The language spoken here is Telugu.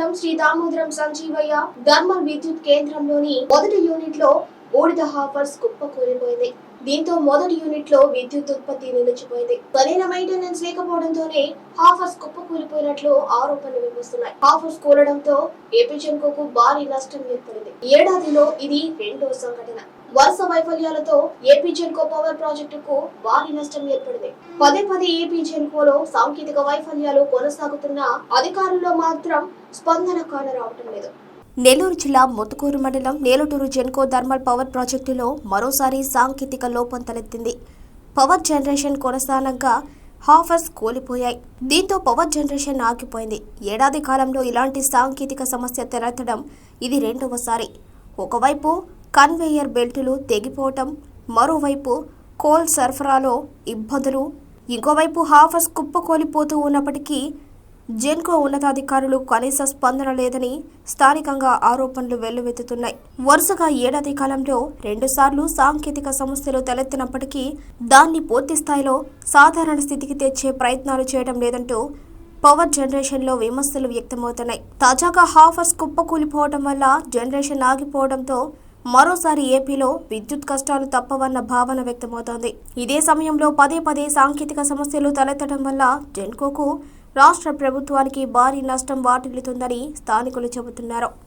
మండలం శ్రీ దామోదరం సంజీవయ్య థర్మల్ విద్యుత్ కేంద్రంలోని మొదటి యూనిట్లో బూడిద హాఫర్స్ కుప్ప కూలిపోయింది. దీంతో మొదటి యూనిట్లో విద్యుత్ ఉత్పత్తి నిలిచిపోయింది. సరైన మెయింటెనెన్స్ లేకపోవడంతోనే హాఫర్స్ కుప్ప కూలిపోయినట్లు ఆరోపణలు వినిపిస్తున్నాయి హాఫర్స్ కూలడంతో ఏపీ జెన్కోకు భారీ నష్టం ఏర్పడింది. ఏడాదిలో ఇది రెండో సంఘటన. వరుస వైఫల్యాలతో ఏపీ జెన్కో పవర్ ప్రాజెక్టుకు భారీ నష్టం ఏర్పడింది. పదే పదే ఏపీ జెన్కోలో సాంకేతిక వైఫల్యాలు కొనసాగుతున్నా అధికారుల్లో మాత్రం స్పందన కానరావటం లేదు. నెల్లూరు జిల్లా ముత్తుకూరు మండలం నేలటూరు జెన్కో థర్మల్ పవర్ ప్రాజెక్టులో మరోసారి సాంకేతిక లోపం తలెత్తింది. పవర్ జనరేషన్ కొనసాగంగా హాఫర్స్ కూలిపోయాయి. దీంతో పవర్ జనరేషన్ ఆగిపోయింది. ఏడాది కాలంలో ఇలాంటి సాంకేతిక సమస్య తెరెత్తడం ఇది రెండవసారి. ఒకవైపు కన్వేయర్ బెల్టులు తెగిపోవటం మరోవైపు కోల్ సరఫరాలో ఇబ్బందులు ఇంకోవైపు హాఫర్స్ కుప్పకూలిపోతూ ఉన్నప్పటికీ జెన్కో ఉన్నతాధికారులు కనీస స్పందన లేదని స్థానికంగా ఆరోపణలు వెల్లువెత్తుతున్నాయి. వరుసగా ఏడాది కాలంలో రెండుసార్లు సాంకేతిక సమస్యలు తలెత్తినప్పటికీ దాన్ని పూర్తి స్థాయిలో సాధారణ స్థితికి తెచ్చే ప్రయత్నాలు చేయడం లేదంటూ పవర్ జనరేషన్లో విమర్శలు వ్యక్తమవుతున్నాయి. తాజాగా హాఫర్స్ కుప్పకూలిపోవడం వల్ల జనరేషన్ ఆగిపోవడంతో మరోసారి ఏపీలో విద్యుత్ కష్టాలు తప్పవన్న భావన వ్యక్తమవుతోంది. ఇదే సమయంలో పదే పదే సాంకేతిక సమస్యలు తలెత్తడం వల్ల జెన్కోకు రాష్ట్ర ప్రభుత్వానికి భారీ నష్టం వాటిల్లుతుందని స్థానికులు చెబుతున్నారు.